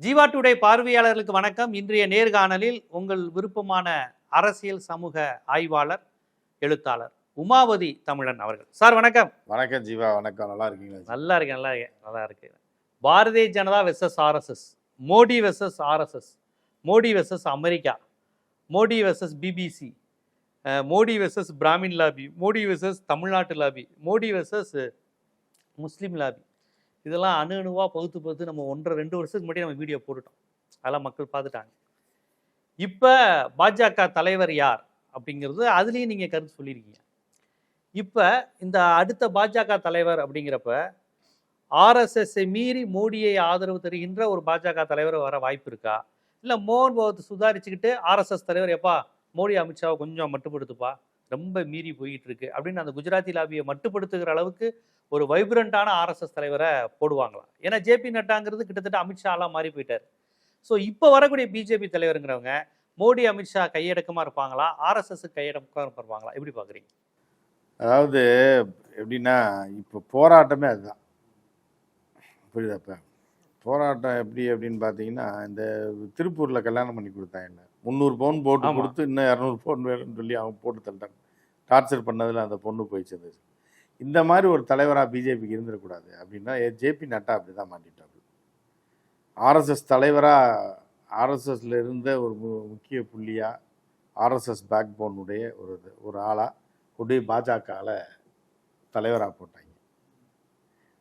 Jeeva today பார்வையாளர்களுக்கு வணக்கம். இன்றைய நேர்காணலில் உங்கள் விருப்பமான அரசியல் சமூக ஆய்வாளர் எழுத்தாளர் உமாவதி தமிழன் அவர்கள். சார் வணக்கம். வணக்கம் ஜீவா வணக்கம். நல்லா இருக்கீங்களா நல்லா இருக்கேன் நல்லா இருக்கேன். நல்லா இருக்கு. Bharatiya Janata versus RSS Modi versus RSS Modi versus America Modi versus BBC Modi versus Brahmin lobby Modi versus தமிழ்நாட்டு lobby Modi versus Muslim lobby. இதெல்லாம் அணு அணுவாக பகுத்து பகுத்து நம்ம ஒன்றரை ரெண்டு வருஷத்துக்கு முன்னாடி நம்ம வீடியோ போட்டுட்டோம். அதெல்லாம் மக்கள் பார்த்துட்டாங்க. இப்போ பாஜக தலைவர் யார் அப்படிங்கிறது அதுலேயும் நீங்கள் கருத்து சொல்லியிருக்கீங்க. இப்போ இந்த அடுத்த பாஜக தலைவர் அப்படிங்கிறப்ப ஆர்எஸ்எஸ்ஸை மீறி மோடியை ஆதரவு தருகின்ற ஒரு பாஜக தலைவர் வர வாய்ப்பு இருக்கா? இல்லை மோகன் பகவத் சுதாரிச்சுக்கிட்டு ஆர்எஸ்எஸ் தலைவர் எப்பா மோடி அமித்ஷாவை கொஞ்சம் மட்டுப்படுத்துப்பா? ரொம்ப மீறி போயிட்டு இருக்கு அப்படின்னு அந்த குஜராத்தி லாபியை மட்டுப்படுத்துகிற அளவுக்கு ஒரு வைப்ரண்டான ஆர்எஸ்எஸ் தலைவரை போடுவாங்களாம். ஏன்னா ஜேபி நட்டாங்கிறது கிட்டத்தட்ட அமித்ஷாலாம் மாறி போயிட்டார். ஸோ இப்போ வரக்கூடிய பிஜேபி தலைவருங்கிறவங்க மோடி அமித்ஷா கையடக்கமாக இருப்பாங்களா? ஆர்எஸ்எஸ் கையடக்கமாக இருப்பாங்களா? எப்படி பார்க்குறீங்க அதாவது எப்படின்னா இப்போ போராட்டமே அதுதான். புரியுதா இப்போ? போராட்டம் எப்படி அப்படின்னு பார்த்தீங்கன்னா இந்த திருப்பூரில் கல்யாணம் பண்ணி கொடுத்தாங்க முந்நூறு பவுன் போட்டு. கொடுத்து இன்னும் இரநூறு பவுன் வேணும்னு சொல்லி அவங்க போட்டு தள்ளிட்டாங்க டார்ச்சர் பண்ணதில் அந்த பொண்ணு போய் சேர்ந்தது இந்த மாதிரி ஒரு தலைவராக பிஜேபிக்கு இருந்துடக்கூடாது அப்படின்னா ஜேபி நட்டா அப்படி தான் மாட்டிட்டாரு ஆர்எஸ்எஸ் தலைவராக ஆர்எஸ்எஸ்ல இருந்த ஒரு மு- முக்கிய புள்ளியாக ஆர்எஸ்எஸ் பேக் போனுடைய ஒரு இது- ஒரு ஆளாக கொண்டு போய் பாஜகவில் தலைவராக போட்டாங்க.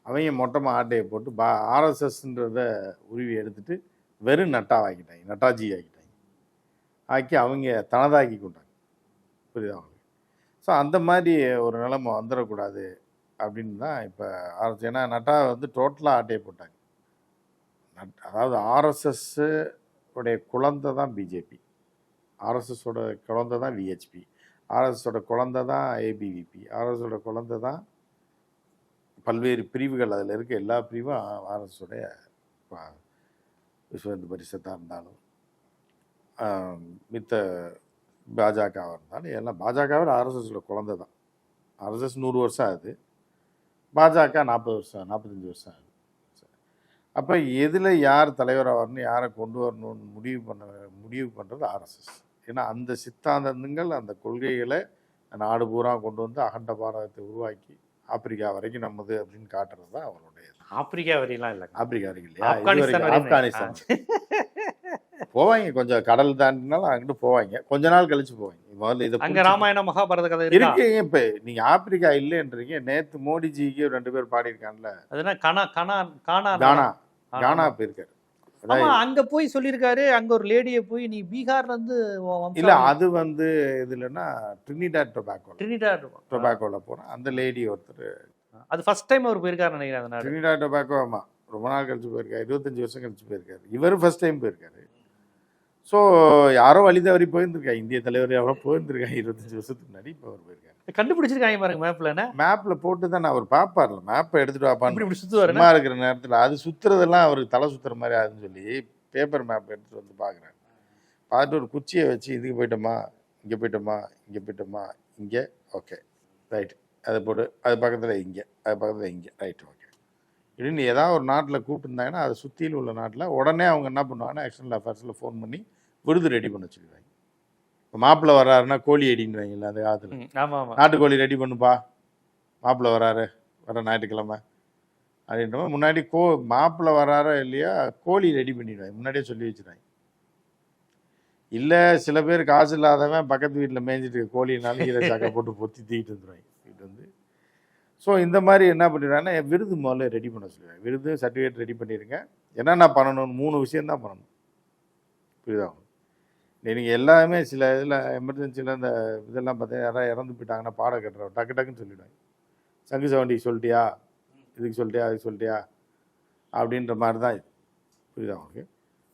அவங்க மொட்டமாக ஆட்டையை போட்டு பா ஆர்எஸ்எஸ்ன்றத உருவி எடுத்துட்டு வெறும் நட்டா ஆக்கிட்டாங்க நட்டாஜி ஆக்கிட்டாங்க. ஆக்கி அவங்க தனதாக்கி கொண்டாங்க. புரியுதா? ஸோ அந்த மாதிரி ஒரு நிலைமை வந்துடக்கூடாது அப்படின்னு தான் இப்போ ஆர்எஸ் ஏன்னா நட்டா வந்து டோட்டலாக ஆட்டையை போட்டாங்க. நட் அதாவது ஆர்எஸ்எஸ் உடைய குழந்தை தான் பிஜேபி. ஆர்எஸ்எஸோட குழந்தை தான் விஹெச்பி. ஆர்எஸ்எஸோட குழந்தை தான் ஏபிவிபி. ஆர்எஸ்எஸோட குழந்தை தான் பல்வேறு பிரிவுகள் அதில் இருக்க எல்லா பிரிவும் ஆர்எஸ்ஸோடைய விஸ்வ இந்து பரிசத்தாக இருந்தாலும் மித்த பாஜகவாக இருந்தாலும் எல்லாம் பாஜகவில் ஆர்எஸ்எஸோட குழந்தை தான். ஆர்எஸ்எஸ் நூறு வருஷம் ஆகுது. பாஜக நாற்பது வருஷம் நாற்பத்தஞ்சு வருஷம் ஆகுது. அப்போ எதில் யார் தலைவராக வரணும் யாரை கொண்டு வரணும்னு முடிவு பண்ண முடிவு பண்ணுறது ஆர்எஸ்எஸ். ஏன்னா அந்த சித்தாந்தங்கள் அந்த கொள்கைகளை நாடு பூரா கொண்டு வந்து அகண்ட பாரதத்தை உருவாக்கி ஆப்பிரிக்கா வரைக்கும் நம்மது அப்படின்னு காட்டுறது தான் அவருடைய ஆப்பிரிக்கா வரையெல்லாம் இல்லைங்க. ஆப்பிரிக்கா வரைக்கும் இல்லையா? ஆப்கானிஸ்தான் போவாங்க. கொஞ்சம் கடல் தாண்டினாலும் அங்கிட்டு போவாங்க. கொஞ்ச நாள் கழிச்சு போவாங்க. முதல்ல இதை அங்க புரிஞ்சுக்கணும். ராமாயண மகாபாரத கதை இருக்கா? இருக்கீங்க இப்ப நீங்க ஆப்பிரிக்கா இல்லைன்றீங்க. நேத்து மோடிஜிக்கு ரெண்டு பேர் பாடியிருக்கான்ல அதுனா கனா கனா கானா கானா. கானா. போயிருக்காரு. ஆமா அங்க போய் சொல்லியிருக்காரு. அங்க ஒரு லேடியை போய் நீ பீகார்ல இருந்து இல்ல அது வந்து இதுலன்னா ட்ரினிடாட் டொபாக்கோ ட்ரினிடாட் டொபாக்கோல போறேன் அந்த லேடி ஒருத்தர். அது ஃபர்ஸ்ட் டைம் அவர் போயிருக்காரு நினைக்கிறேன் ட்ரினிடாட் டொபாக்கோ ஆமா. ரொம்ப நாள் கழிச்சு போயிருக்காரு. இருபத்தஞ்சு வருஷம் கழிச்சு போயிருக்காரு. இவரும் ஃபர்ஸ்ட் டைம் போயிருக்காரு. ஸோ யாரோ வழி தவறி போயிருந்திருக்கா? இந்திய தலைவர் யாரோ போயிருந்திருக்காங்க இருபத்தஞ்சு வருஷத்துக்கு முன்னாடி இப்போ அவர் போயிருக்காரு. கண்டுபிடிச்சிருக்காங்க பாருங்க மேப்ல மேப்ல போட்டு தான் அவர் பார்ப்பார்ல. மேப்பை எடுத்துட்டு வாப்பான்னு சும்மா இருக்கிற நேரத்தில் அது சுத்துறதெல்லாம் அவருக்கு தலை சுத்துற மாதிரி ஆகுதுன்னு சொல்லி பேப்பர் மேப் எடுத்துட்டு வந்து பார்க்குறாரு. பார்த்துட்டு ஒரு குச்சியை வச்சு இதுக்கு போயிட்டோமா? இங்கே போயிட்டோமா? இங்கே போயிட்டோமா? இங்கே? ஓகே ரைட் அதை போட்டு அது பக்கத்தில் இங்கே. அது பக்கத்தில் இங்கே. ரைட் ஓகே இப்படின்னு ஏதாவது ஒரு நாட்டில் கூப்பிட்டுருந்தாங்கன்னா அது சுற்றியில் உள்ள நாட்டில் உடனே அவங்க என்ன பண்ணுவாங்கன்னா எக்ஸ்டர்னல் அஃபேர்ஸில் ஃபோன் பண்ணி விருது ரெடி பண்ண சொல்லிடுவாங்க இப்போ மாப்பிள்ளை வர்றாருன்னா கோழி அடின்னு அந்த காலத்தில் நாட்டுக்கோழி ரெடி பண்ணுப்பா. மாப்பிள்ளை வராரு வர ஞாயிற்றுக்கிழமை. அப்படின்ற மாதிரி முன்னாடி கோ மாப்பிள்ளை வராரோ இல்லையா கோழி ரெடி பண்ணிடுவாங்க. முன்னாடியே சொல்லி வச்சிருவாங்க. இல்லை சில பேர் காசு இல்லாதவன் பக்கத்து வீட்டில் மேய்ஞ்சிட்டு இருக்க கோழினாலும் ஈர சாக்கை போட்டு பொத்தி தூக்கிட்டு வந்துடுவாங்க ஸோ இந்த மாதிரி என்ன பண்ணிடுறாங்கன்னா விருது முதல்ல ரெடி பண்ண சொல்லுவேன் விருது சர்டிஃபிகேட் ரெடி பண்ணிடுங்க. என்னென்ன பண்ணணும்னு மூணு விஷயம் தான் பண்ணணும். புரியுதா? நீங்கள் எல்லாமே சில இதில் எமர்ஜென்சியில் இந்த இதெல்லாம் பார்த்தீங்கன்னா யாராவது இறந்து போயிட்டாங்கன்னா பாட கட்டுறோம் டக்கு டக்குன்னு சொல்லிவிடுவேன் சங்கு சவண்டிக்கு சொல்லிட்டியா? இதுக்கு சொல்லிட்டியா? அதுக்கு சொல்லிட்டியா? அப்படின்ற மாதிரி தான் இது. புரியுதா? உங்களுக்கு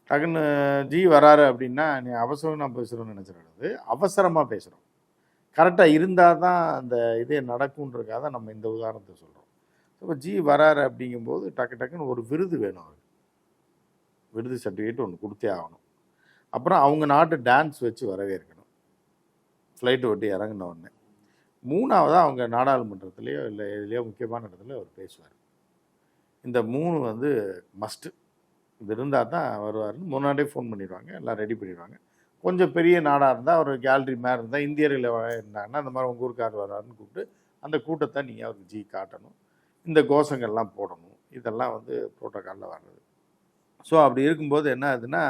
டக்குன்னு ஜி வராரு அப்படின்னா நீ அவசரம் நான் பேசுகிறோன்னு நினச்சிடக்கூடாது அவசரமாக பேசுகிறோம் கரெக்டாக இருந்தால் தான் அந்த இதே நடக்கும்ன்றக்காக தான் நம்ம இந்த உதாரணத்தை சொல்கிறோம் இப்போ ஜி வராரு அப்படிங்கும்போது டக்கு டக்குன்னு ஒரு விருது வேணும் அவருக்கு. விருது சர்டிஃபிகேட் ஒன்று கொடுத்தே ஆகணும். அப்புறம் அவங்க நாட்டு டான்ஸ் வச்சு வரவேற்கணும். ஃப்ளைட்டு ஒட்டி இறங்கின உடனே. மூணாவதாக அவங்க நாடாளுமன்றத்துலேயோ இல்லை எதுலேயோ முக்கியமான இடத்துல அவர் பேசுவார். இந்த மூணு வந்து மஸ்ட்டு இது இருந்தால் தான் வருவார்னு முன்னாடியே ஃபோன் பண்ணிடுவாங்க எல்லாம் ரெடி பண்ணிடுவாங்க. கொஞ்சம் பெரிய நாடாக இருந்தால் ஒரு கேலரி மாதிரி இருந்தால் இந்தியர்களை இருந்தாங்கன்னா அந்த மாதிரி உங்கள் ஊருக்கார் வரான்னு கூப்பிட்டு அந்த கூட்டத்தை நீங்கள் அவருக்கு ஜி காட்டணும். இந்த கோஷங்கள்லாம் போடணும். இதெல்லாம் வந்து ப்ரோட்டோக்காலில் வர்றது. ஸோ அப்படி இருக்கும்போது என்ன ஆகுதுன்னா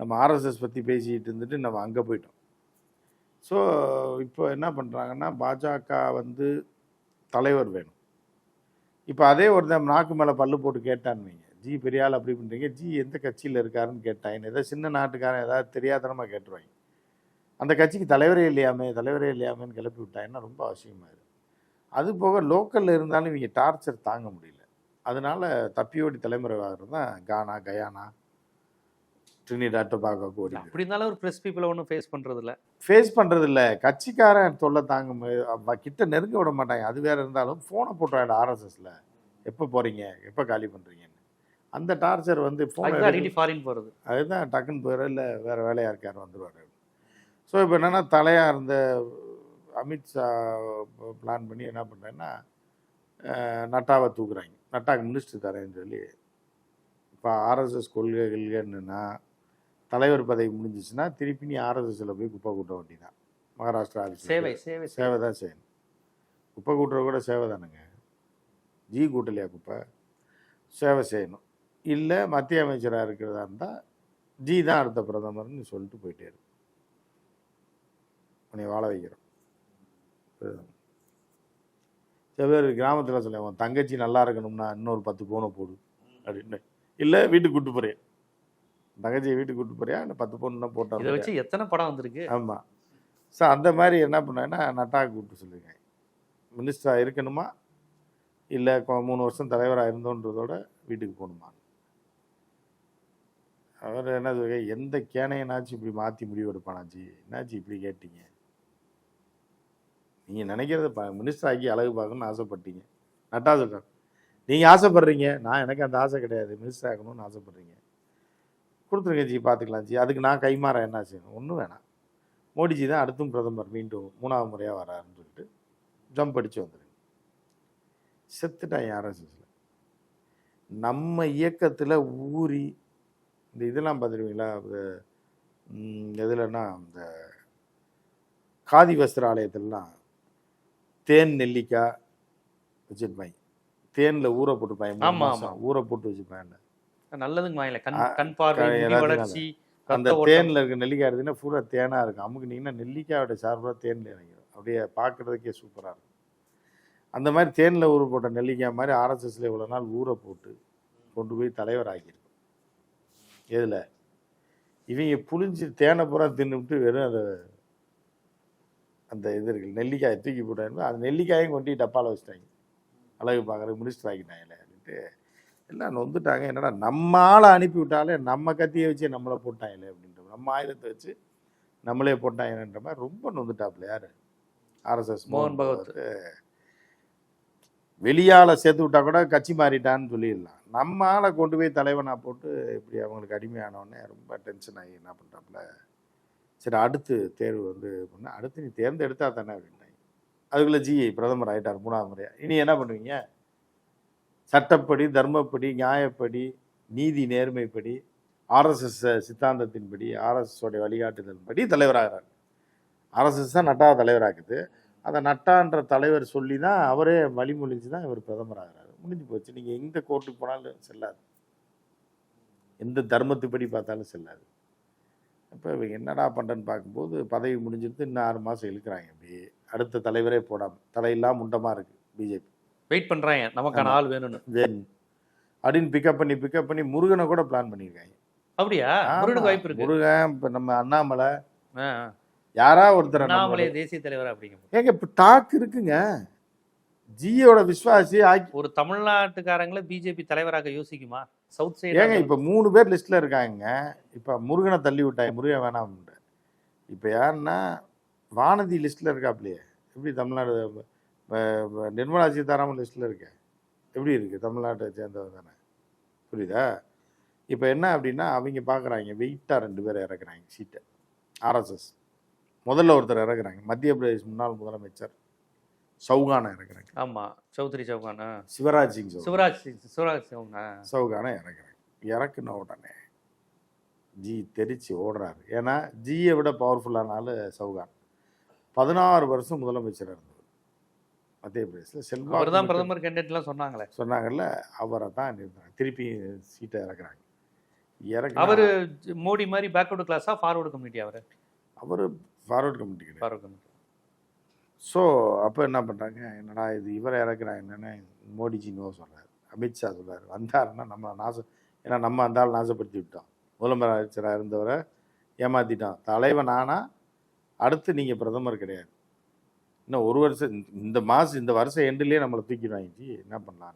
நம்ம ஆர்எஸ்எஸ் பற்றி பேசிக்கிட்டு இருந்துட்டு நம்ம அங்கே போயிட்டோம். ஸோ இப்போ என்ன பண்ணுறாங்கன்னா பாஜக வந்து தலைவர் வேணும். இப்போ அதே ஒருத்தன் நாக்கு மேலே பல்லு போட்டு கேட்டான்னு வைங்க. ஜி பெரிய ஆள் அப்படி பண்ணுறீங்க ஜி எந்த கட்சியில் இருக்காருன்னு கேட்டாங்க ஏதோ சின்ன நாட்டுக்காரன் ஏதாவது தெரியாதனமாக கேட்டுருவாங்க. அந்த கட்சிக்கு தலைவரே இல்லையாமே தலைவரே இல்லையாமேன்னு கிளப்பி விட்டாங்கன்னா ரொம்ப அவசியமாக அது போக லோக்கலில் இருந்தாலும் இவங்க டார்ச்சர் தாங்க முடியல. அதனால தப்பியோடி தலைமுறை ஆகிறது தான் கானா கயானா ட்ரினிடா டொபாகோ ஓடி அப்படி இருந்தாலும் ஒரு ப்ரெஸ் பீப்புளை ஒன்றும் ஃபேஸ் பண்றது இல்ல ஃபேஸ் பண்ணுறது இல்லை கட்சிக்காரன் தொல்லை தாங்க கிட்ட நெருங்க விட மாட்டாங்க. அது வேற இருந்தாலும் ஃபோனை போட்டுறாங்க ஆர்எஸ்எஸ்ல எப்போ போகிறீங்க எப்போ காலி பண்ணுறீங்கன்னு அந்த டார்ச்சர் வந்து ஃபோன் ஃபாரின் போறது. அதுதான் டக்குன்னு போயிடும் இல்லை வேறு வேலையாக இருக்கார் வந்துடுவார் ஸோ இப்போ என்னென்னா தலையாக இருந்த அமித்ஷா பிளான் பண்ணி என்ன பண்ணுறேன்னா நட்டாவை தூக்குறாங்க. நட்டாக்கு மினிஸ்டர் தரேன்னு சொல்லி இப்போ ஆர்எஸ்எஸ் கொள்கைகள் என்னன்னா தலைவர் பதவி முடிஞ்சிச்சுன்னா திருப்பி நீ ஆர்எஸ்எஸ்ல போய் குப்பை கூட்ட வேண்டியதான் மகாராஷ்டிரா ஆஃபீஸ் சேவை சேவை சேவை. சேவை தான் செய்யணும். குப்பை கூட்டுறது கூட சேவை தானுங்க. ஜி கூட்டலையா குப்பை? சேவை செய்யணும். இல்லை மத்திய அமைச்சராக இருக்கிறதா இருந்தால் ஜி தான் அடுத்த பிரதமர்னு சொல்லிட்டு போயிட்டே இருக்கு. உன்னை வாழ வைக்கிறோம்? சில பேர் கிராமத்தில் சொல்ல உன் தங்கச்சி நல்லா இருக்கணும்னா இன்னொரு பத்து பவுனை போடு. அப்படின்னு. இல்லை வீட்டுக்கு கூட்டு போறியா? தங்கச்சியை வீட்டுக்கு கூட்டு போறியா? இல்லை பத்து பவுன் தான் போட்டா இதை வச்சு எத்தனை படம் வந்திருக்கு? ஆமாம் ஸோ அந்த மாதிரி என்ன பண்ணேன்னா நட்டாக கூப்பிட்டு சொல்லியிருக்கேன் மினிஸ்டராக இருக்கணுமா? இல்லை மூணு வருஷம் தலைவராக இருந்தோன்றதோட வீட்டுக்கு போகணுமா? அவர் என்ன சொல்ற எந்த கேனையனாச்சும் இப்படி மாற்றி முடிவு எடுப்பானாச்சு என்னாச்சு இப்படி கேட்டீங்க? நீங்கள் நினைக்கிறத ப மினிஸ்டர் ஆக்கி அழகு பார்க்கணும்னு ஆசைப்பட்டீங்க. நட்டா சொல்கிறார் நீங்கள் ஆசைப்படுறீங்க. நான் எனக்கு அந்த ஆசை கிடையாது. மினிஸ்டர் ஆகணும்னு ஆசைப்பட்றீங்க. கொடுத்துருங்க ஜி பார்த்துக்கலாம் ஜி. அதுக்கு நான் கைமாற என்ன செய்யணும்? ஒன்றும் வேணாம். மோடிஜி தான் அடுத்தும் பிரதமர் மீண்டும் மூணாவது முறையாக வராருன்னு சொல்லிட்டு ஜம்ப் அடிச்சு வந்துருங்க. செத்துட்டான் ஆர்எஸ்எஸ்ல நம்ம இயக்கத்தில் ஊறி இந்த இதெல்லாம் பார்த்துருவீங்களா எதுலன்னா இந்த காதி வஸ்திர ஆலயத்திலலாம் தேன் நெல்லிக்காய் வச்சுருப்பாங்க. தேனில் ஊற போட்டுப்பாங்க மூணு ஆமா, மாசம் ஊற போட்டு வச்சுப்பாங்க நல்லதுங்க வாங்கல. கண் கண் பார்வை வளர்ச்சி அந்த. தேனில் இருக்க நெல்லிக்காய் எடுத்தீங்கன்னா பூரா தேனாக இருக்கும். அமுக்குனீங்கன்னா நெல்லிக்காயோட சார்பாக தேனில் இறங்கிடும் அப்படியே பார்க்குறதுக்கே சூப்பராக இருக்கும். அந்த மாதிரி தேனில் ஊற போட்ட நெல்லிக்காய் மாதிரி ஆர்எஸ்எஸ்ல இவ்வளோ நாள் ஊற போட்டு கொண்டு போய் தலைவர் ஆக்கியிருக்கும் எதில்? இவங்க புளிஞ்சு தேனை பூரா தின்னுவிட்டு வெறும் அந்த அந்த இது இருக்கு. நெல்லிக்காயை தூக்கி போட்டாங்க. அந்த நெல்லிக்காயும் கொண்டு டப்பாவில் வச்சுட்டாங்க. அழகு பார்க்குறது மினிஸ்டர் ஆக்கிட்டாங்களே அப்படின்ட்டு எல்லாம் நொந்துட்டாங்க. என்னடா நம்ம ஆளை அனுப்பி விட்டாலே நம்ம கத்தியை வச்சு நம்மளை போட்டாங்களே அப்படின்ற நம்ம ஆயுதத்தை வச்சு நம்மளே போட்டாங்கன்ற மாதிரி ரொம்ப நொந்துட்டாப்புல யாரு? ஆர்எஸ்எஸ் மோகன் பகவத். வெளியால சேர்த்து விட்டா கூட கட்சி மாறிட்டான்னு சொல்லிடலாம். நம்ம ஆளை கொண்டு போய் தலைவனாக போட்டு இப்படி அவங்களுக்கு அடிமையானவொடனே ரொம்ப டென்ஷன் ஆகி என்ன பண்ணுறாப்புல சரி அடுத்து தேர்வு வந்து பண்ண அடுத்து நீ தேர்ந்தெடுத்தா தானே அப்படின்ட்டாங்க. அதுக்குள்ளே ஜி பிரதமர் ஆகிட்டார் மூணாவது முறையாக இனி என்ன பண்ணுவீங்க? சட்டப்படி தர்மப்படி நியாயப்படி நீதி நேர்மைப்படி ஆர்எஸ்எஸ் சித்தாந்தத்தின்படி ஆர்எஸ்எஸோடைய வழிகாட்டுதல்படி தலைவராகிறார். ஆர்எஸ்எஸ் தான் நட்டா தலைவராக்குது. அந்த நட்டான்ற தலைவர் சொல்லி தான் அவரே வழிமொழிஞ்சு தான் இவர் பிரதமர் ஆகிறார் முடிஞ்சு போச்சு. நீங்கள் எந்த கோர்ட்டுக்கு போனாலும் செல்லாது. எந்த தர்மத்துப்படி பார்த்தாலும் செல்லாது. இவங்க என்னடா பண்ணுறேன்னு பார்க்கும்போது பதவி முடிஞ்சிருந்து இன்னும் ஆறு மாதம் இழுக்கிறாங்க. அப்படியே அடுத்த தலைவரே போடாமல் தலையெல்லாம் முண்டமாக இருக்குது பிஜேபி. வெயிட் பண்றாங்க. நமக்கான. ஆள் வேணும்னு. வேணும் அப்படின்னு பிக்கப் பண்ணி பிக்கப் பண்ணி முருகனை கூட பிளான் பண்ணியிருக்காங்க. அப்படியா? முருகனுக்கு வாய்ப்பு இருக்கு. முருகன் இப்போ நம்ம அண்ணாமலை. யாரா ஒருத்தர் அண்ணாமலை? தேசிய தலைவர் அப்படிங்க. ஏங்க இப்போ டாக் இருக்குங்க. ஜியோட விஸ்வாசி ஆக்கி ஒரு தமிழ்நாட்டுக்காரங்களை பிஜேபி தலைவராக யோசிக்குமா? சவுத் ஏங்க சைடு இப்போ மூணு பேர் லிஸ்ட்ல இருக்காங்க. இப்போ முருகனை தள்ளி விட்டாங்க முருகன் வேணாம்ன்ற இப்போ யாருன்னா வானதி லிஸ்ட்ல இருக்காப்லையே. எப்படி தமிழ்நாடு நிர்மலா சீதாராமன் லிஸ்ட்ல இருக்க? எப்படி இருக்கு? தமிழ்நாட்டை சேர்ந்தவர் தானே. புரியுதா? இப்போ என்ன அப்படின்னா அவங்க பார்க்குறாங்க வெயிட்டாக ரெண்டு பேரை இறக்குறாங்க சீட்டை ஆர்எஸ்எஸ் முதல்ல ஒருத்தர் இறக்குறாங்க. மத்திய பிரதேஷ் முன்னாள் முதலமைச்சர். சௌகானை இறக்குறாங்க. ஆமா சௌத்ரி சௌகான் ஆ. சிவராஜ் சிங் சௌகான் சிவராஜ் சிங் சிவராஜ் சௌகான் ஆ. சௌகானை இறக்குறாங்க இறக்குன உடனே ஜி தெரிச்சு ஓடுறாரு. ஏன்னா ஜியை விட பவர்ஃபுல்லான ஆள் சவுகான். பதினாறு வருஷம் முதலமைச்சராக இருந்தவர். மத்திய பிரதேசில் செல்வா அவர் தான் பிரதமர் கேண்டிடேட்லாம் சொன்னாங்களே. சொன்னாங்கல்ல அவரை தான் நிறுத்தினாங்க திருப்பி சீட்டை இறக்குறாங்க. இறக்குனா அவர் மோடி மாதிரி பேக்வர்டு கிளாஸா ஃபார்வர்டு கம்யூனிட்டி அவர்? அவர் ஃபார்வர்ட் கமிட்டி கிடையாது. ஃபார்வர்டு கம்யூனிட்டி ஸோ அப்போ என்ன பண்ணுறாங்க என்னடா இது? இவரை இறக்குறாங்க என்னென்னு மோடிஜி நோ சொல்கிறார் அமித்ஷா சொல்கிறார் வந்தாருன்னா நம்மளை நாசம் ஏன்னா நம்ம அந்த ஆள் நாசப்படுத்தி விட்டோம். முதலமைச்சராக இருந்தவரை ஏமாற்றிட்டோம் தலைவன் ஆனால் அடுத்து நீங்கள் பிரதமர் கிடையாது. இன்னும் ஒரு வருஷம் இந்த- இந்த மாதம் இந்த வருஷம் எண்டுலேயே நம்மளை தூக்கி வாங்கிச்சு என்ன பண்ணலாம்?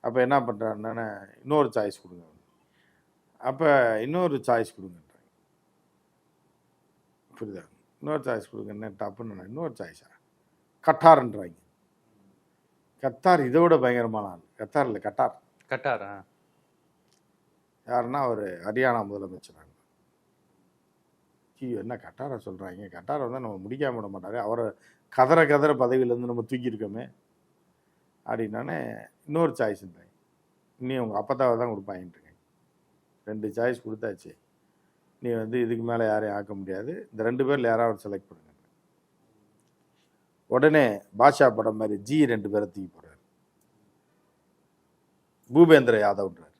அப்போ என்ன பண்ணுறாருன்னு இன்னொரு சாய்ஸ் கொடுங்க. அப்போ இன்னொரு சாய்ஸ் கொடுங்கன்றாங்க. புரியுதா? இன்னொரு சாய்ஸ் கொடுங்க. என்ன டப்புன்னு இன்னொரு சாய்ஸா கட்டார்ன்றாங்க. கத்தார் இதை விட பயங்கரமான ஆள். கத்தார் இல்லை கட்டார். கட்டார். யாருன்னா அவர் ஹரியானா முதலமைச்சராங்க ஐயோ என்ன கட்டாரை சொல்கிறாங்க கட்டாரை வந்து நம்ம முடிக்காம விட மாட்டாரு. அவரை கதற கதற பதவியிலேருந்து நம்ம தூக்கியிருக்கோமே. அப்படின்னானே இன்னொரு சாய்ஸ்ன்றாங்க நீ உங்கள் அப்பத்தாவை தான் கொடுப்பாங்கன்ட்டுருங்க ரெண்டு சாய்ஸ் கொடுத்தாச்சு. நீ வந்து இதுக்கு மேலே யாரையும் ஆக்க முடியாது. இந்த ரெண்டு பேரில் யாராவது செலக்ட் பண்ணுங்க. உடனே பாஷா படம் மாதிரி ஜி ரெண்டு பேரை தூக்கி போடுறாரு. பூபேந்திர யாதவ்ன்றார்.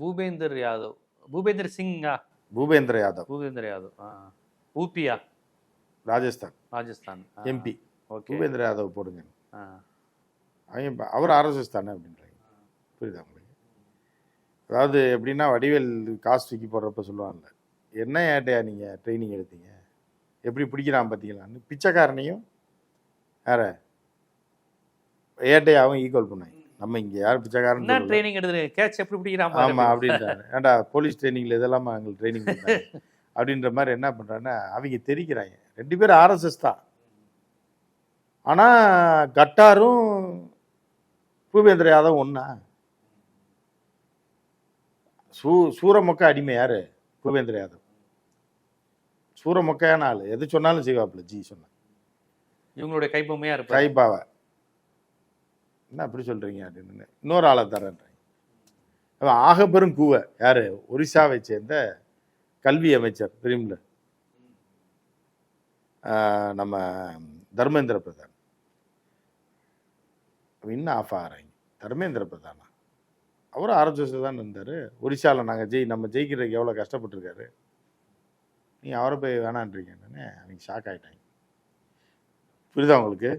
பூபேந்தர் யாதவ். பூபேந்தர் சிங்கா? பூபேந்திர யாதவ். பூபேந்தர் யாதவ். ஆ ஊபியா ராஜஸ்தான். ராஜஸ்தான். எம்பி. ஓகே. பூபேந்திர யாதவ் போடுங்க. இப்ப- அவர் ஆர்எஸ்எஸ் தானே அப்படின்றாங்க. புரியுதா உங்களுக்கு? அதாவது எப்படின்னா வடிவேல் காசு தூக்கி போடுறப்ப சொல்லுவாங்கல்ல என்ன ஏட்டையா நீங்கள் ட்ரைனிங் எடுத்தீங்க? எப்படி பிடிக்கிறான் பார்த்தீங்களான்னு பிச்சைக்காரனையும் யார ஏட்டையாவும் ஈக்குவல் பண்ணாங்க. நம்ம இங்கே யார் பிச்சைக்காரன் என்ன ட்ரைனிங் எடுத்து கேட்ச் எப்படி பிடிக்கிறான் ஆமாம் அப்படி. அப்படின்றாரு. ஏன்டா போலீஸ் ட்ரைனிங்கில் இதெல்லாம் எங்களுக்கு ட்ரைனிங் அப்படின்ற மாதிரி என்ன பண்ணுறாங்கன்னா அவங்க தெரிக்கிறாங்க. ரெண்டு பேரும் ஆர்எஸ்எஸ் தான். ஆனால் கட்டாரும் பூபேந்திர யாதவ் ஒன்றா சூ சூரமொக்க அடிமை யாரு? பூபேந்திர யாதவ். சூரமொக்கையான ஆள். எது சொன்னாலும் செய்வாப்புல ஜி சொன்ன இவங்களுடைய கைப்பொம்மையா இருப்பாரு. கைபாவை என்ன அப்படி சொல்றீங்க அப்படின்னு. இன்னொரு ஆளை தரேன்றாங்க அவன் ஆக பெரும் கூவ. யாரு? ஒரிசாவை சேர்ந்த கல்வி அமைச்சர் தெரியுமில்ல ஆஹ் நம்ம தர்மேந்திர பிரதான். இன்னும் ஆஃப் ஆகிறாங்க. தர்மேந்திர பிரதானா? அவரும் ஆர்எஸ்எஸ் தான் இருந்தார். ஒரிசாவில் நாங்கள் ஜெய் நம்ம ஜெயிக்கிறதுக்கு எவ்வளோ கஷ்டப்பட்டிருக்காரு? நீ அவரை போய் வேணான்றீங்க என்னன்னு அவங்க ஷாக் ஆகிட்டாங்க புரியுதா உங்களுக்கு?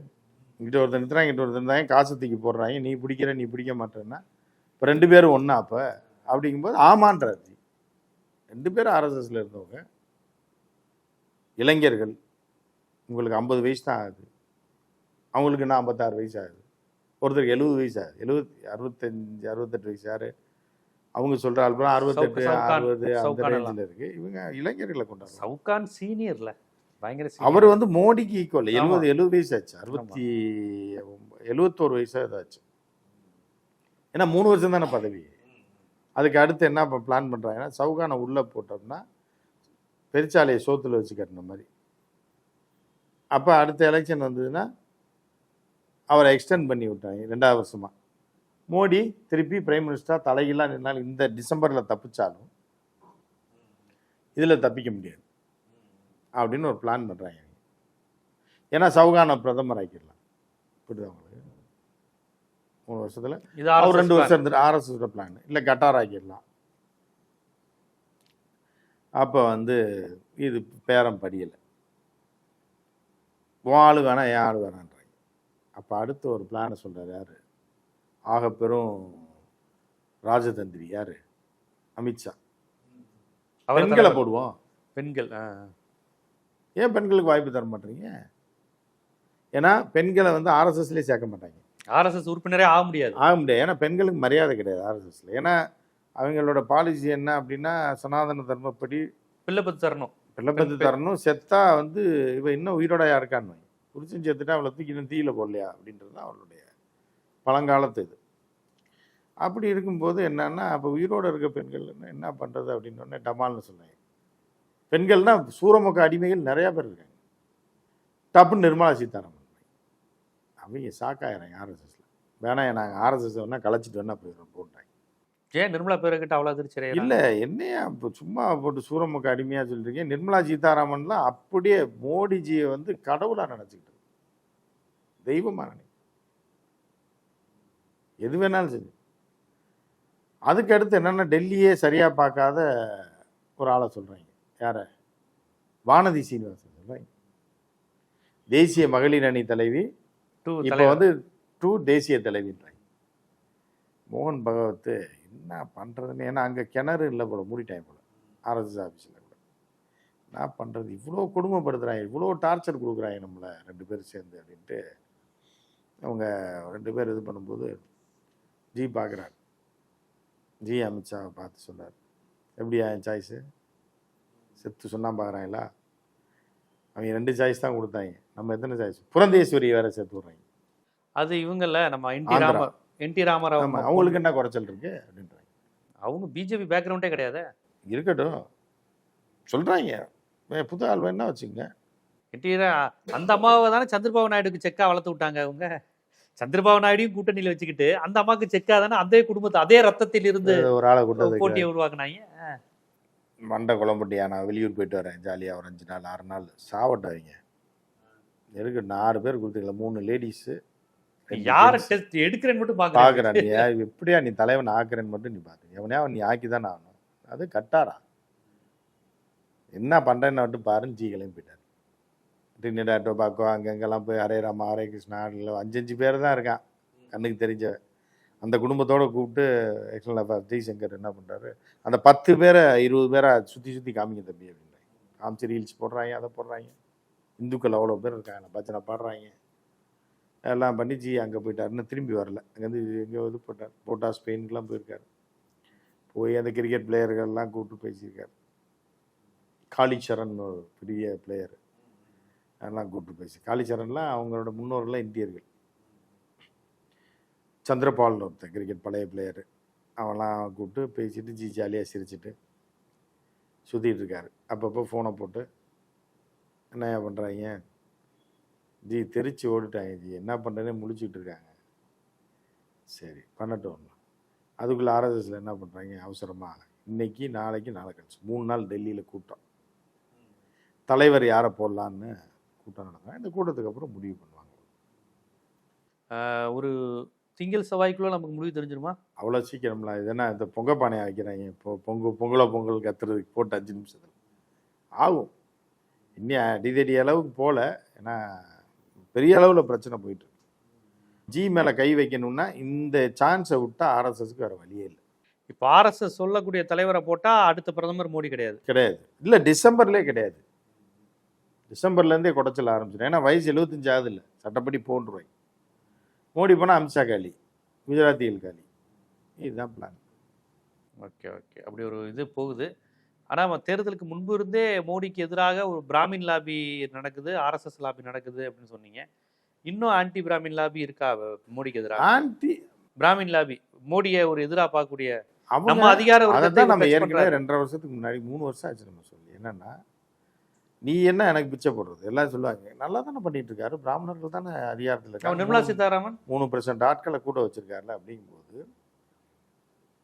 இங்கிட்ட ஒருத்தர் நிறுத்துறாங்க இங்கிட்ட ஒருத்தர் இருந்தாங்க காசு தூக்கி போடுறாங்க. நீ பிடிக்கிற நீ பிடிக்க மாட்டேன்னா இப்போ ரெண்டு பேரும் ஒன்றா அப்போ? அப்படிங்கும்போது ஆமான்றாச்சு ரெண்டு பேரும் ஆர்எஸ்எஸில் இருந்தவங்க. இளைஞர்கள். உங்களுக்கு ஐம்பது வயசு தான் ஆகுது. அவங்களுக்கு என்ன ஐம்பத்தாறு வயசு ஆகுது. ஒருத்தருக்கு எழுபது வயசு ஆகுது எழுபத்தி அறுபத்தஞ்சு அறுபத்தெட்டு வயசு யாரு அவங்க சொல்ற ஆல்பம் அறுபத்தெட்டு அறுபது அந்த. ரேஞ்சில் இருக்கு. இவங்க இளைஞர்களை கொண்டாடுறாங்க. சவுகான் சீனியர்ல பயங்கர. அவர் வந்து மோடிக்கு ஈக்குவல். எழுபது எழுபது வயசு ஆச்சு. அறுபத்தி எழுபத்தோரு வயசு இதாச்சு. ஏன்னா மூணு வருஷம் தானே பதவி. அதுக்கு அடுத்து என்ன இப்போ பிளான் பண்ணுறாங்கன்னா சவுகானை உள்ளே போட்டோம்னா பெருச்சாலையை சோத்துல வச்சு கட்டின மாதிரி. அப்போ அடுத்த எலெக்ஷன் வந்ததுன்னா அவரை எக்ஸ்டெண்ட் பண்ணி விட்டாங்க ரெண்டாவது வருஷமா. மோடி திருப்பி பிரைம் மினிஸ்டராக தலைகீழாக நின்னால் இந்த டிசம்பரில் தப்பிச்சாலும் இதில் தப்பிக்க முடியாது. அப்படின்னு ஒரு பிளான் பண்ணுறாங்க ஏன்னா சவுகானை பிரதமர் ஆக்கிடலாம். புரியுதா உங்களுக்கு? மூணு வருஷத்தில். அவர் ரெண்டு. வருஷம் இருந்துட்டு ஆர்எஸ்எஸ் பிளான் இல்லை கட்டார் ஆக்கிடலாம். அப்போ வந்து இது பேரம் படியலை. உன் ஆளு வேணாம் என் ஆளு வேணான்றாங்க அப்போ அடுத்து ஒரு பிளானை சொல்கிறார் யார்? ஆக பெரும் ராஜதந்திரி யார்? அமித்ஷா பெண்களை. போடுவோம். பெண்கள். ஏன் பெண்களுக்கு வாய்ப்பு தர மாட்டீங்க? ஏன்னா பெண்களை வந்து ஆர்எஸ்எஸ்லேயே சேர்க்க மாட்டாங்க. ஆர்எஸ்எஸ் உறுப்பினரே ஆக முடியாது. ஆக முடியாது. ஏன்னா பெண்களுக்கு மரியாதை கிடையாது ஆர்எஸ்எஸ்ல ஏன்னா அவங்களோட பாலிசி என்ன அப்படின்னா சனாதன தர்மப்படி பிள்ளை பத்து தரணும் பெண் தரணும். செத்தா வந்து இவ இன்னும் உயிரோடையா இருக்கான்னு புடிச்சும் சேர்த்துட்டு அவளை தூக்கி இன்னும் தீயில போடலையா? அப்படின்றது தான் அவளுடைய பழங்காலத்து இது. அப்படி இருக்கும்போது என்னன்னா அப்போ உயிரோடு இருக்க பெண்கள் என்ன என்ன பண்ணுறது அப்படின்னு உடனே டமால்னு சொன்னேன் பெண்கள்னா சூரமுக அடிமைகள் நிறையா பேர் இருக்காங்க. டப்புன்னு நிர்மலா சீதாராமன் அவங்க ஷாக் ஆகிறாங்க ஆர்எஸ்எஸ்ல வேணாம் நாங்கள் ஆர்எஸ்எஸ் வேணால் கலைச்சிட்டு வேணா போயிடுறோம் போட்டாங்க. ஏன் நிர்மலா பேரை அவ்வளோ அதிர்ச்சி? இல்ல என்னையா இப்போ சும்மா போட்டு சூரமுக்கு அடிமையா சொல்றீங்க. நிர்மலா சீதாராமன்லாம் அப்படியே மோடிஜியை வந்து கடவுளா நினைச்சுக்கிட்டு தெய்வமா நினை எது வேணாலும் செஞ்சு. அதுக்கு அடுத்து என்னன்னா டெல்லியே சரியா பார்க்காத ஒரு ஆளை சொல்றாங்க. யார? வானதி சீனிவாசன் சொல்றாங்க. தேசிய மகளிர் அணி தலைவி. டூ இப்போ. வந்து டூ தேசிய தலைவின்றாங்க. மோகன் பகவத் என்ன பண்ணுறதுன்னு ஏன்னா அங்கே கிணறு இல்லை போல மூடிட்டாங்க போல. ஆர்எஸ்எஸ் ஆஃபீஸில் கூட. என்ன பண்ணுறது இவ்வளோ கொடுமைப்படுத்துகிறாங்க இவ்வளோ டார்ச்சர் கொடுக்குறாங்க நம்மளை ரெண்டு பேரும் சேர்ந்து அப்படின்ட்டு அவங்க ரெண்டு பேர் இது பண்ணும்போது ஜி பார்க்குறாரு ஜி அமித்ஷாவை பார்த்து சொன்னார். எப்படியா என் சாய்ஸு செத்து சொன்னா பார்க்குறாங்களா அவங்க ரெண்டு சாய்ஸ் தான் கொடுத்தாங்க. நம்ம எத்தனை சாய்ஸ் புரந்தேஸ்வரி வேற சேர்த்து விட்றாங்க. அது இவங்கல்ல நம்ம என்டி என்டி ராமராவ் அவங்களுக்கு என்ன குறைச்சல் இருக்கு அப்படின்றாங்க அவங்க பிஜேபி பேக்ரவுண்டே கிடையாது? இருக்கட்டும். சொல்றாங்க. வே- புது ஆள் வேணா வச்சுங்க? என்டி ரா- அந்த அம்மாவை தானே சந்திரபாபு நாயுடுக்கு செக்கா வளர்த்து விட்டாங்க அவங்க. சந்திரபாபு நாயுடையும் கூட்டணியில வச்சுக்கிட்டு அந்த அம்மாவுக்கு செக்கா தானே அதே குடும்பத்தை அதே ரத்தத்தில் இருந்து ஒரு ஆளை கூட்டத்துக்கு போட்டியை உருவாக்குனாங்க. மண்டை குழம்புட்டியா? நான் வெளியூர் போயிட்டு வரேன் ஜாலியாக ஒரு அஞ்சு நாள் ஆறு நாள் சாவட்டும் அவங்க. எதுக்கு நாலு பேர் கொடுத்துக்கல மூணு லேடிஸு யார டெஸ்ட் எடுக்கிறேன்னு மட்டும் பாக்குறேன். நீ எப்படியா நீ தலைவன் ஆக்குறேன்னு மட்டும் நீ பார்த்து எவனையா நீ ஆக்கி தானே ஆகணும். அது கட்டாரா? என்ன பண்ணுறேன்னு மட்டும் பாருன்னு ஜி கிளம்பி போயிட்டார். டினிடா டொபாக்கோ அங்கங்கெல்லாம் போய் ஹரே ராமா ஹரே கிருஷ்ணா அஞ்சு அஞ்சு பேர் தான் இருக்கான். கண்ணுக்கு தெரிஞ்ச அந்த குடும்பத்தோட கூப்பிட்டு எக்ஸ்டர்னல் அஃபேர் ஜெய்சங்கர் என்ன பண்ணுறாரு அந்த பத்து பேரை இருபது பேரை சுற்றி சுற்றி காமிங்க தம்பி அப்படின்றாங்க. காமிச்சு ரீல்ஸ் போடுறாங்க அதை போடுறாங்க. இந்துக்கள் அவ்வளோ பேர் இருக்காங்க பஜனை பாடுறாங்க. எல்லாம் பண்ணி ஜி அங்கே போயிட்டார். இன்னும் திரும்பி வரல. அங்கேருந்து எங்கே இது போட்டார். போட்டா ஸ்பெயினுக்குலாம் போயிருக்கார். போய் அந்த கிரிக்கெட் பிளேயர்கள்லாம் கூப்பிட்டு பேசியிருக்காரு. காளிச்சரண் ஒரு பெரிய பிளேயர். அதெல்லாம் கூப்பிட்டு பேசி காளிச்சரன்லாம் அவங்களோட முன்னோர்கள்லாம் இந்தியர்கள். சந்திரபால்னு ஒருத்தன் கிரிக்கெட் பழைய பிளேயரு. அவன்லாம் கூப்பிட்டு பேசிட்டு ஜி ஜாலியாக சிரிச்சிட்டு சுற்றிட்டு இருக்காரு. அப்பப்போ ஃபோனை போட்டு என்ன பண்ணுறாங்க ஜி தெரிச்சு ஓடிட்டாங்க ஜி. என்ன பண்ணுறேனே முழிச்சிட்டு இருக்காங்க சரி பண்ணட்டும் அதுக்குள்ளே ஆர்எஸ்எஸ்ல என்ன பண்ணுறாங்க அவசரமா. இன்னைக்கு நாளைக்கு நாளை கழிச்சு மூணு நாள் டெல்லியில் கூட்டம். தலைவர் யாரை போடலான்னு கூட்டம் நடந்தாங்க இந்த கூட்டத்துக்கு அப்புறம் முடிவு பண்ணுவாங்க. ஒரு திங்கள் செவ்வாய்க்குள்ள நமக்கு முடிவு தெரிஞ்சிருமா? அவ்வளோ சீக்கிரம்லாம் இது என்ன இந்த பொங்க பானையை வைக்கிறாங்க. இப்போ பொங்கு பொங்கலோ பொங்கல் கத்துறதுக்கு போட்டு அஞ்சு நிமிஷத்தில். ஆகும். இன்னும் அடிதடி அளவுக்கு போகல ஏன்னா பெரிய அளவில் பிரச்சனை போயிட்டு ஜி மேலே கை வைக்கணும்னா இந்த சான்ஸை விட்டா ஆர்எஸ்எஸ்க்கு வேறு வழியே இல்லை. இப்போ ஆர்எஸ்எஸ் சொல்லக்கூடிய தலைவரை போட்டா அடுத்த பிரதமர் மோடி கிடையாது. கிடையாது. இல்லை டிசம்பர்லேயே கிடையாது. டிசம்பர்லேருந்தே குடைச்சல் ஆரம்பிச்சிடும் ஏன்னா வயசு எழுபத்தஞ்சு ஆகுது இல்லை. சட்டப்படி போன்றுவாய். மோடி போனால் அமித்ஷா காலி குஜராத்திகள் காலி. இதுதான் பிளான் ஓகே ஓகே அப்படி ஒரு இது போகுது. ஆனால் தேர்தலுக்கு முன்பு இருந்தே மோடிக்கு எதிராக ஒரு பிராமின் லாபி நடக்குது ஆர்எஸ்எஸ் லாபி நடக்குது அப்படின்னு சொன்னீங்க. இன்னும் ஆன்டி பிராமின் லாபி இருக்கா மோடிக்கு எதிராக? ஆன்டி பிராமின் லாபி மோடியை ஒரு எதிராக பார்க்கக்கூடிய நம்ம அதிகார தான் நம்ம ஏற்கனவே. ரெண்டரை வருஷத்துக்கு முன்னாடி மூணு வருஷம் ஆச்சு நம்ம சொல்லி. என்னன்னா நீ என்ன எனக்கு பிச்சை போடுறது? எல்லாம் சொல்லுவாங்க நல்லா தானே பண்ணிட்டு இருக்காரு பிராமணர்கள் தானே அதிகாரத்தில் அவன் நிர்மலா இருக்காங்க சீதாராமன்? மூணு பர்சன்ட் ஆட்களை கூட வச்சிருக்காருல அப்படிங்கும்போது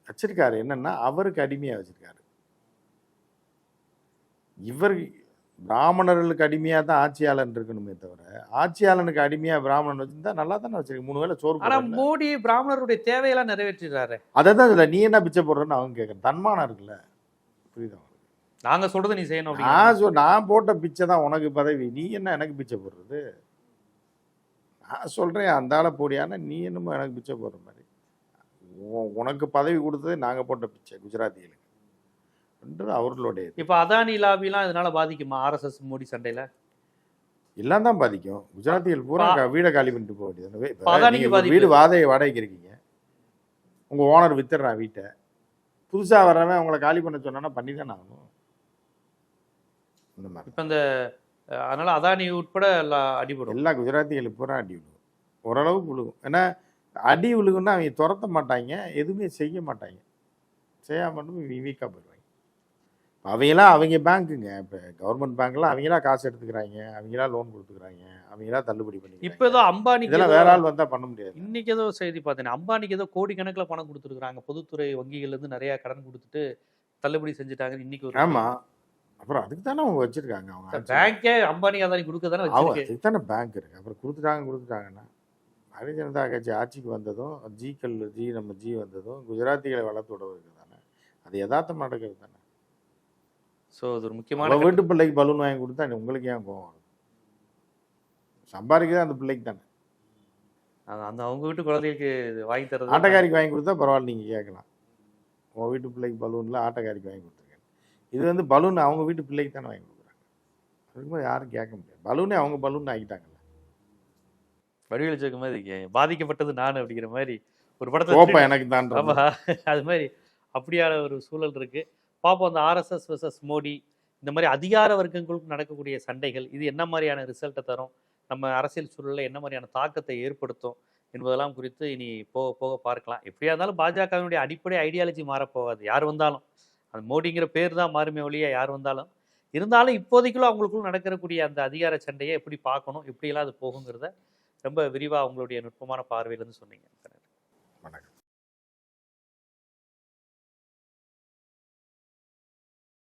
வச்சிருக்காரு. என்னன்னா அவருக்கு அடிமையா வச்சிருக்காரு. இவர் பிராமணர்களுக்கு அடிமையா தான் ஆட்சியாளன் இருக்கணுமே தவிர ஆட்சியாளனுக்கு அடிமையா பிராமணன் வச்சிருந்தா நல்லா தானே வச்சிருக்கு மூணு வேளை சோறு ஆனா போடுறாருல்ல. மோடி பிராமணருடைய தேவையெல்லாம் நிறைவேற்றிடுறாரு. அதை தான் இதுல நீ என்ன பிச்சை போடுறன்னு அவங்க கேட்கறேன் தன்மானம் இருக்குல்ல. புரியுதா? உங்களுக்கு? நாங்க சொல்றதை நீ செய்யணும் நான் சொல் நான் போட்ட பிச்சை தான் உனக்கு பதவி. நீ என்ன எனக்கு பிச்சை போடுறது? நான் சொல்றேன் அந்த ஆளை போடியானா நீ என்னமோ எனக்கு பிச்சை போடுற மாதிரி. உனக்கு பதவி கொடுத்தது நாங்க போட்ட பிச்சை குஜராத்திகளுக்கு. என்றது அவர்களுடைய. இப்ப அதானி லாபிலாம் இதனால பாதிக்குமா? ஆர்எஸ்எஸ் மோடி சண்டையில? எல்லாம் தான் பாதிக்கும். குஜராத்திகள் பூரா வீடை காலி பண்ணிட்டு போக வேண்டியது. வீடு வாடகை வாடகைக்கு இருக்கீங்க. உங்க ஓனர் வித்துடுறான் வீட்டை. புதுசா வர்றவன் உங்களை காலி பண்ண சொன்னா பண்ணி தானே ஆகணும். இந்த மாதிரி. இப்ப இந்த அதனால அதானி உட்பட எல்லாம் அடிபடும் எல்லா குஜராத்திகளுக்கு பூரா அடி விழுகும் ஓரளவுக்கு விழுகும். ஏன்னா அடி விழுகுன்னா அவங்க துரத்த மாட்டாங்க எதுவுமே செய்ய மாட்டாங்க. செய்யாம மட்டும் வீக்காக போயிடுவாங்க. அவங்களாம் அவங்க பேங்க்குங்க இப்போ கவர்மெண்ட் பேங்க்லாம் அவங்களா காசு எடுத்துக்கிறாங்க. அவங்களா லோன் கொடுத்துக்கிறாங்க. அவங்களா தள்ளுபடி பண்ணி இப்போ ஏதோ அம்பானிக்கு இதெல்லாம் ஏதோ- வேற ஆள் வந்தா பண்ண முடியாது. இன்னைக்கு ஏதோ செய்தி பார்த்தேன் அம்பானிக்கு ஏதோ கோடி கணக்குல பணம் கொடுத்துருக்காங்க பொதுத்துறை வங்கிகள்ல இருந்து நிறைய கடன் கொடுத்துட்டு தள்ளுபடி செஞ்சுட்டாங்க இன்னைக்கு ஒரு ஆமா. அப்புறம் அதுக்கு தானே அவங்க வச்சிருக்காங்க. அவங்க. பேங்கே அம்பானி அதானி கொடுக்க தானே அவங்க அதுக்கு தானே பேங்க் இருக்கு. அப்புறம் கொடுத்துட்டாங்க கொடுத்துட்டாங்கன்னா. பாரதிய ஜனதா கட்சி ஆட்சிக்கு வந்ததும் ஜி கல் ஜி நம்ம ஜி வந்ததும் குஜராத்திகளை வளர்த்து விடுவதற்கு தானே. அது யதார்த்தம் நடக்கிறது தானே. ஸோ அது ஒரு முக்கியமான வீட்டு பிள்ளைக்கு பலூன் வாங்கி கொடுத்தா உங்களுக்கு ஏன் கோவம் சம்பாதிக்கிறது அந்த பிள்ளைக்கு தானே. அந்த அவங்க வீட்டு குழந்தைகளுக்கு வாங்கி தரது ஆட்டக்காரிக்கு வாங்கி கொடுத்தா பரவாயில்ல நீங்கள் கேட்கலாம். உங்கள் வீட்டு பிள்ளைக்கு பலூனில் ஆட்டக்காரிக்கு வாங்கி கொடுத்துருக்கேன். இது வந்து பலூன் அவங்க வீட்டு பிள்ளைக்கு தானே வாங்கி கொடுக்குறாங்க. அதுக்கும்போது யாரும் கேட்க முடியாது. பலூனே அவங்க பலூன் ஆக்கிட்டாங்கல்ல. வடிவேலு சேர்க்க மாதிரி. பாதிக்கப்பட்டது நான் அப்படிங்கிற மாதிரி ஒரு கோப்பம் எனக்கு தான் அது மாதிரி அப்படியான ஒரு சூழல் இருக்கு. பார்ப்போம் அந்த ஆர்எஸ்எஸ் விசஸ் மோடி இந்த மாதிரி அதிகார வர்க்கங்களுக்கும் நடக்கக்கூடிய சண்டைகள் இது என்ன மாதிரியான ரிசல்ட்டை தரும்? நம்ம அரசியல் சூழலில் என்ன மாதிரியான தாக்கத்தை ஏற்படுத்தும்? என்பதெல்லாம் குறித்து இனி போக போக பார்க்கலாம். எப்படியா இருந்தாலும் பாஜகவினுடைய அடிப்படை ஐடியாலஜி மாறப்போகாது. யார் வந்தாலும். அந்த மோடிங்கிற பேர் தான் மாறுமே ஒழிய யார் வந்தாலும். இருந்தாலும் இப்போதைக்குள்ள அவங்களுக்குள்ள நடக்கக்கூடிய அந்த அதிகார சண்டையை எப்படி பார்க்கணும்? எப்படியெல்லாம் அது போகுங்கிறத ரொம்ப விரிவாக உங்களுடைய நுட்பமான பார்வையிலேருந்து சொன்னீங்க. வணக்கம்.